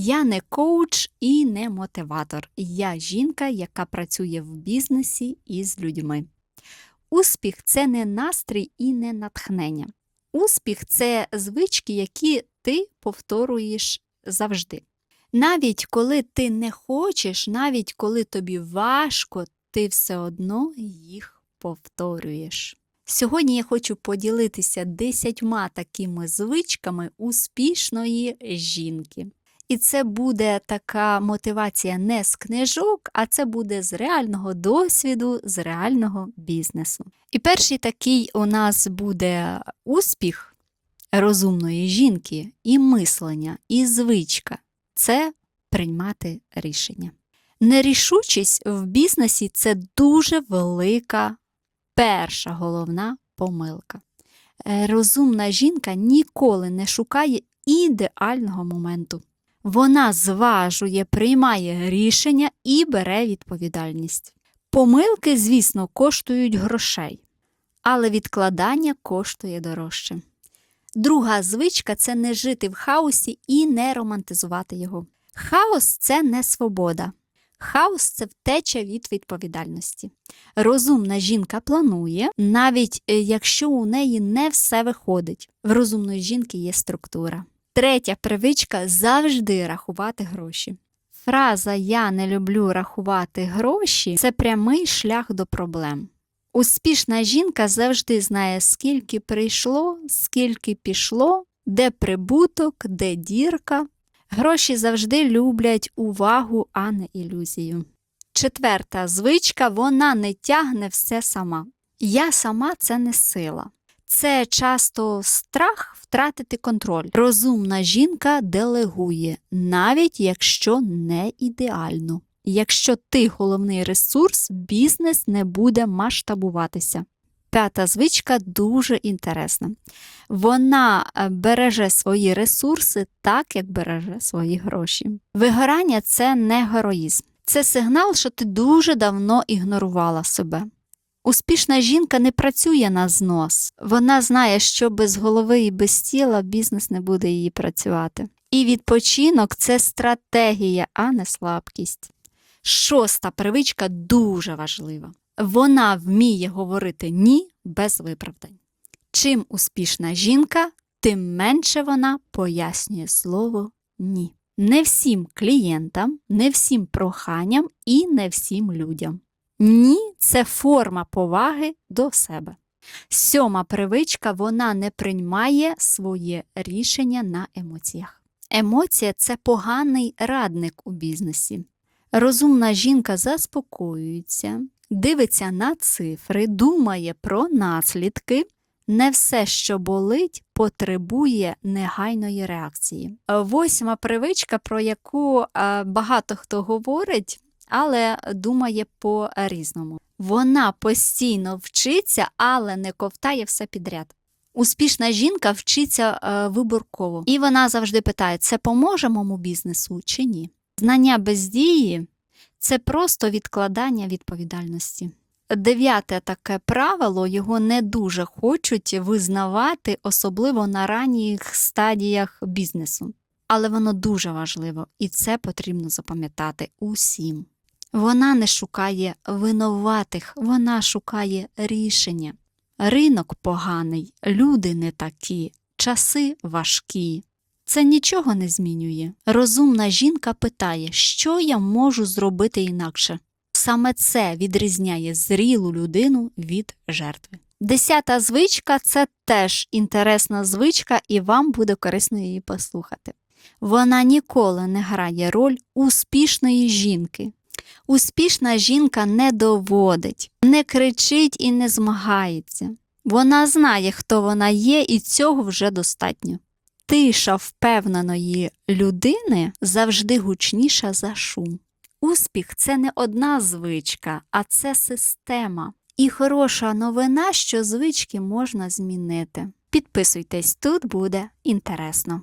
Я не коуч і не мотиватор. Я жінка, яка працює в бізнесі із людьми. Успіх це не настрій і не натхнення. Успіх це звички, які ти повторюєш завжди. Навіть коли ти не хочеш, навіть коли тобі важко, ти все одно їх повторюєш. Сьогодні я хочу поділитися десятьма такими звичками успішної жінки. І це буде така мотивація не з книжок, а це буде з реального досвіду, з реального бізнесу. І перший такий у нас буде успіх розумної жінки, і мислення, і звичка це приймати рішення. Нерішучість в бізнесі це дуже велика перша головна помилка. Е, Розумна жінка ніколи не шукає ідеального моменту. Вона зважує, приймає рішення і бере відповідальність. Помилки, звісно, коштують грошей, але відкладання коштує дорожче. Друга звичка це не жити в хаосі і не романтизувати його. Хаос це не свобода. Хаос це втеча від відповідальності. Розумна жінка планує, навіть е, якщо у неї не все виходить. В розумної жінки є структура. Третя привичка завжди рахувати гроші. Фраза Я не люблю рахувати гроші це прямий шлях до проблем. Успішна жінка завжди знає, скільки прийшло, скільки пішло, де прибуток, де дірка. Гроші завжди люблять увагу, а не ілюзію. Четверта звичка вона не тягне все сама. Я сама це не сила. Це часто страх втратити контроль. Розумна жінка делегує, навіть якщо не ідеально. Якщо ти головний ресурс, бізнес не буде масштабуватися. П'ята звичка дуже інтересна. Вона е, береже свої ресурси так, як береже свої гроші. Вигорання це не героїзм. Це сигнал, що ти дуже давно ігнорувала себе. Успішна жінка не працює на знос. Вона знає, що без голови і без тіла бізнес не буде її працювати. І відпочинок це стратегія, а не слабкість. Шоста привичка дуже важлива. Вона вміє говорити ні без виправдань. Чим успішна жінка, тим менше вона пояснює слово ні. Не всім клієнтам, не всім проханням і не всім людям. Ні це форма поваги до себе. Сьома привичка вона не приймає своє рішення на емоціях. Емоція це поганий радник у бізнесі. Розумна жінка заспокоюється, дивиться на цифри, думає про наслідки. Не все, що болить, потребує негайної реакції. Восьма привичка, про яку е, багато хто говорить, але думає по-різному. Вона постійно вчиться, але не ковтає все підряд. Успішна жінка вчиться е, виборково, і вона завжди питає: це поможе моєму бізнесу чи ні? Знання без дії це просто відкладання відповідальності. Дев'яте таке правило його не дуже хочуть визнавати, особливо на ранніх стадіях бізнесу. Але воно дуже важливо, і це потрібно запам'ятати усім. Вона не шукає винуватих, вона шукає рішення. Ринок поганий, люди не такі, часи важкі. Це нічого не змінює. Розумна жінка питає, що я можу зробити інакше. Саме це відрізняє зрілу людину від жертви. Десята звичка це теж інтересна звичка, і вам буде корисно її послухати. Вона ніколи не грає роль успішної жінки. Успішна жінка не доводить, не кричить і не змагається. Вона знає, хто вона є, і цього вже достатньо. Тиша впевненої людини завжди гучніша за шум. Успіх це не одна звичка, а це система. І хороша новина, що звички можна змінити. Підписуйтесь, тут буде інтересно.